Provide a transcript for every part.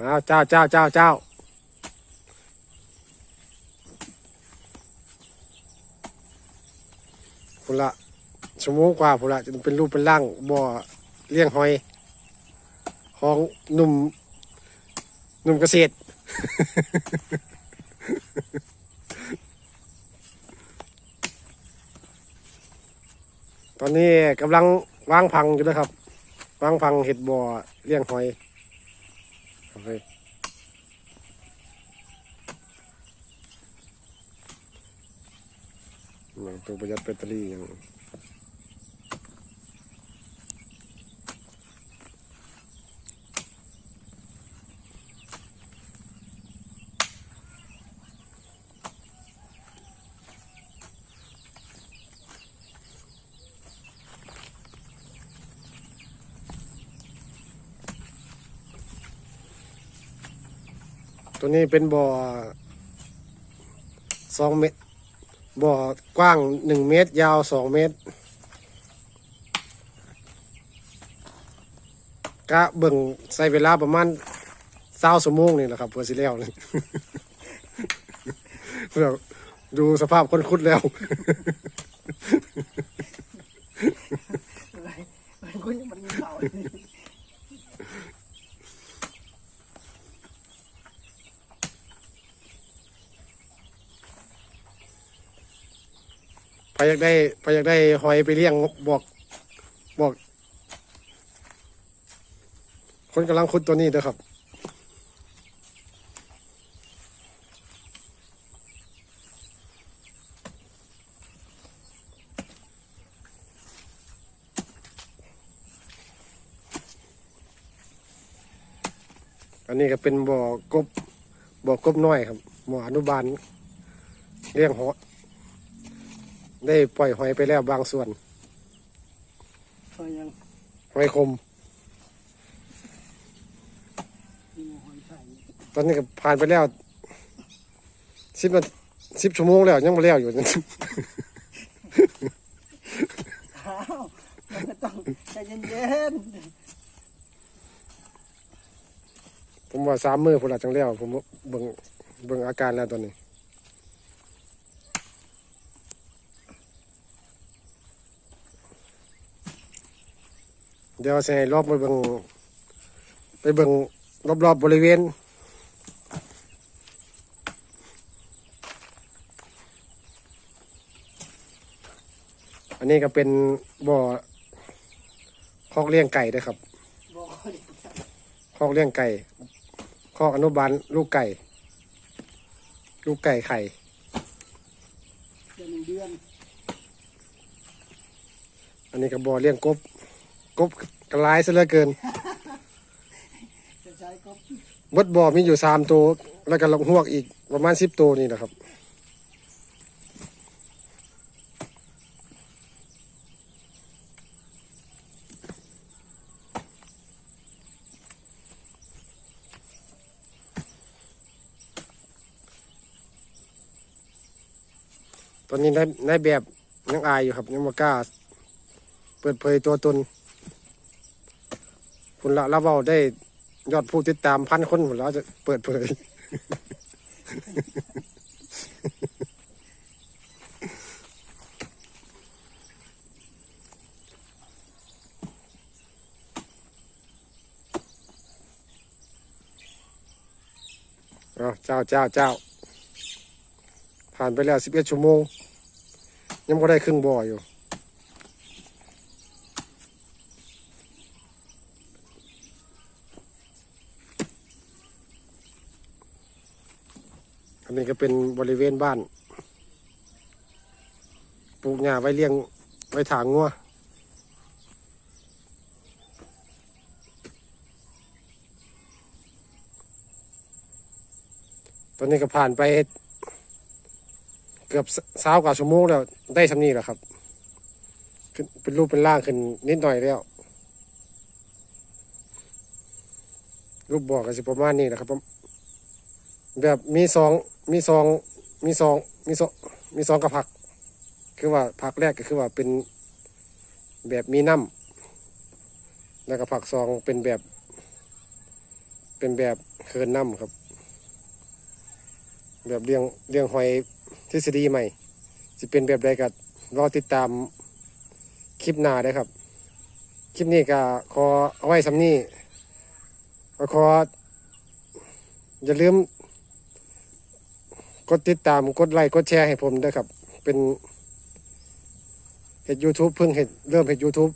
อ้าวเจ้าเจ้าเจ้าเจ้าพุ่นละชั่วโมงกว่าพุ่นละจะเป็นรูปเป็นร่างบ่อเลี้ยงหอยของหนุ่มหนุ่มเกษตร ตอนนี้กำลังวางพังอยู่นะครับ วางพังเห็ดบ่อเลี้ยงหอย โอเคมัน ตัวนี้เป็นบ่อสองเมตร บ่อกว้างหนึ่งเมตร ยาวสองเมตร กะเบิ่งใส่เวลาประมาณเศร้าสมงนี่แหละครับเพื่อสิแล้วเพื่อดูสภาพคนคุดแล้ว มันคุณมันมีเขา พ ออยากได้พออยากได้หอยไปเลี้ยงบอกบอก คนกำลังคุดตัวนี้เด้อครับอันนี้ก็เป็นบ่อกบบ่อกบน้อยครับบ่ออนุบาลเลี้ยงหอย ได้ปล่อยหอยไปแล้วบางส่วนเขายังหอยคม มีหอยใส่ตอนนี้ก็ผ่านไปแล้วสิบนาสิบชั่วโมงแล้วยังไม่แล้วอยู่ อ้าวมันก็ต้องใจเย็นผมว่าสามมือผมละจังแล้วผมเบิ่งเบิ่งอาการแล้วตอนนี้ เดี๋ยวจะให้รอบไปเบิงไปเบิงรอบๆบบริเวณ อันนี้ก็เป็นบ่อคอกเลี้ยงไก่ด้วยครับๆบอกเขาดิคอกเลี้ยงไก่คอกอนุบาลลูกไก่ ลูกไก่ไข่อันนี้ก็บ่อเลี้ยงกบ กบกระลายซะเหลือเกินจะใช้ก็บดบ่อมีอยู่สามตัวแล้วก็ลงหวกอีกประมาณสิบตัวนี่นะครับตอนนี้ในในแบบยังอายอยู่ครับยังไม่กล้า เปิดเผยตัวตน คุณละละเว้าได้ยอดผู้ติดตามพันคนหมดแล้วจะเปิดเผย เอาเจ้าเจ้าเจ้า ผ่านไปแล้วสิบเอ็ดชั่วโมง ยังไม่ได้ครึ่งบ่ออยู่ นนี้ก็เป็นบริเวณบ้าน ปลูกหญ้าไว้เลี้ยงไว้ถางงัวตอนนี้ก็ผ่านไปเกือบสาวกว่าชั่วโมงแล้วได้ชำนี้แหละครับเป็นรูปเป็นร่างขึ้นนิดหน่อยแล้ว รูปบอกกันสิประมาณนี้แหละครับแบบมีซอง มีซองมีซองมีซองมีซองกับผัก คือว่าผักแรกก็คือว่าเป็นแบบมีน้ำแล้วก็ผักซองเป็นแบบ เป็นแบบเคินน้ำครับ แบบเลี้ยงเลี้ยงหอยทฤษฎีใหม่จะเป็นแบบใดก็รอติดตามคลิปหน้าได้ครับ คลิปนี้ก็ขอเอาไว้สำนี้ก็ขออย่าลืม กดติดตามกดไลค์กดแชร์ให้ผมด้วยครับ เป็นเห็ด YouTube เพิ่งเห็ดเริ่มเห็ด YouTube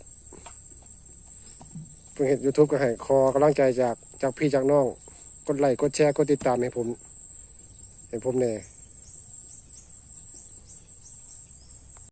เพิ่งเห็ด YouTube ก็ให้คอกำลังใจจากจากพี่จากน้อง กดไลค์กดแชร์กดติดตามให้ผม ให้ผมแน่